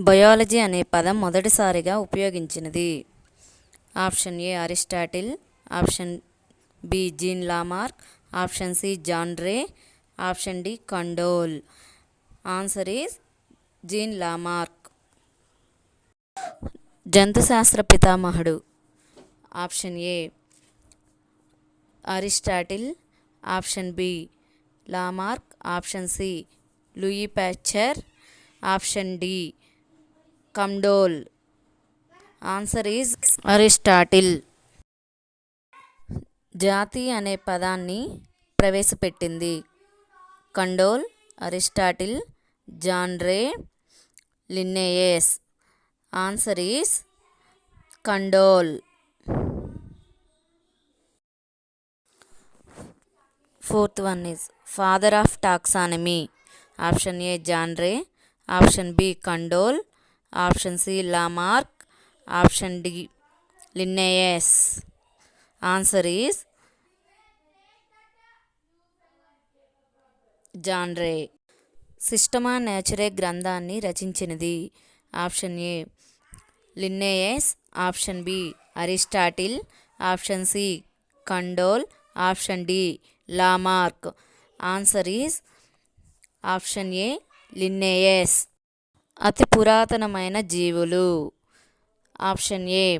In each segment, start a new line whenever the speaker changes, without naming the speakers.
Biology అనే పదం మొదటిసారిగా ఉపయోగించినది. Option A Aristotle option B Jean Lamarck option C John Ray option D Candolle. Answer is Jean Lamarck. జంతుశాస్త్ర పితామహుడు. Option A Aristotle option B Lamarck option C Louis Pasteur option D Candolle. Answer is Aristotle. జాతి అనే పదాన్ని ప్రవేశపెట్టింది. Candolle Aristotle John Ray Linnaeus. Answer is Candolle. Fourth one is father of taxonomy. Option A John Ray option B Candolle option C Lamarck option D Linnaeus answer is John Ray Systema Naturae గ్రంథాన్ని రచించినది. Option A Linnaeus option B Aristotle option C Candolle option D Lamarck answer is option A Linnaeus అతి పురాతనమైన జీవులు. Option A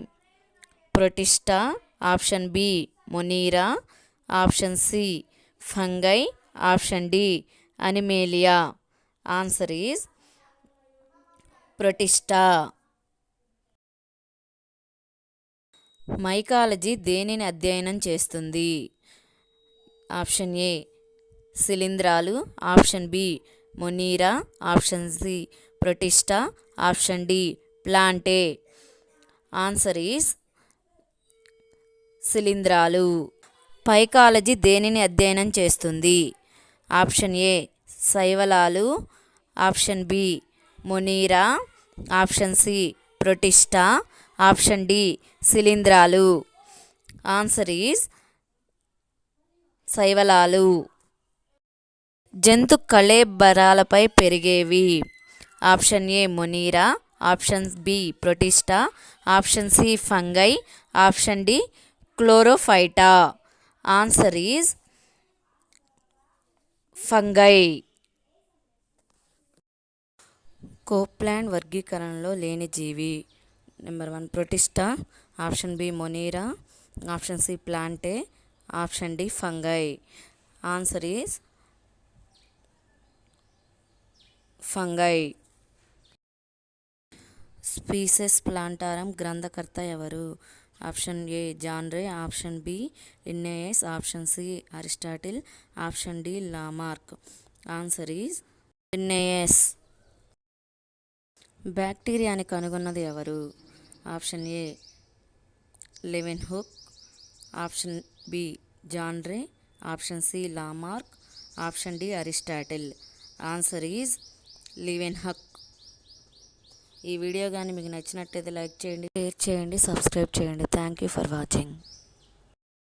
Protista option B Monera. Option C Fungi. Option D Animalia. Answer is Protista mycology దేనిని అధ్యయనం చేస్తుంది? Option A శిలీంధ్రాలు. Option B Monera. Option C Protista option D. Plantae answer is శిలీంధ్రాలు phycology దేనిని అధ్యయనం చేస్తుంది? Option A. శైవలాలు. Option B. Monera. Option C. Protista option D. శిలీంధ్రాలు answer is శైవలాలు. జంతు కళేబరాలపై పెరిగేవి. Option A Monera option B Protista option C Fungi option D Chlorophyta. Answer is Fungi. Copeland వర్గీకరణలో లేని జీవి. Number one Protista option B Monera option C Plantae option D Fungi. Answer is Fungi. Species Plantarum గ్రంథకర్త ఎవరు? Option A John Ray option B Linnaeus option C Aristotle option D Lamarck. Answer is Linnaeus. బ్యాక్టీరియాని కనుగొన్నది ఎవరు? Option A Leeuwenhoek option B John Ray option C Lamarck option D Aristotle. Answer is Leeuwenhoek ఈ video కానీ మీకు నచ్చినట్టయితే like చేయండి share చేయండి subscribe చేయండి. Thank you for watching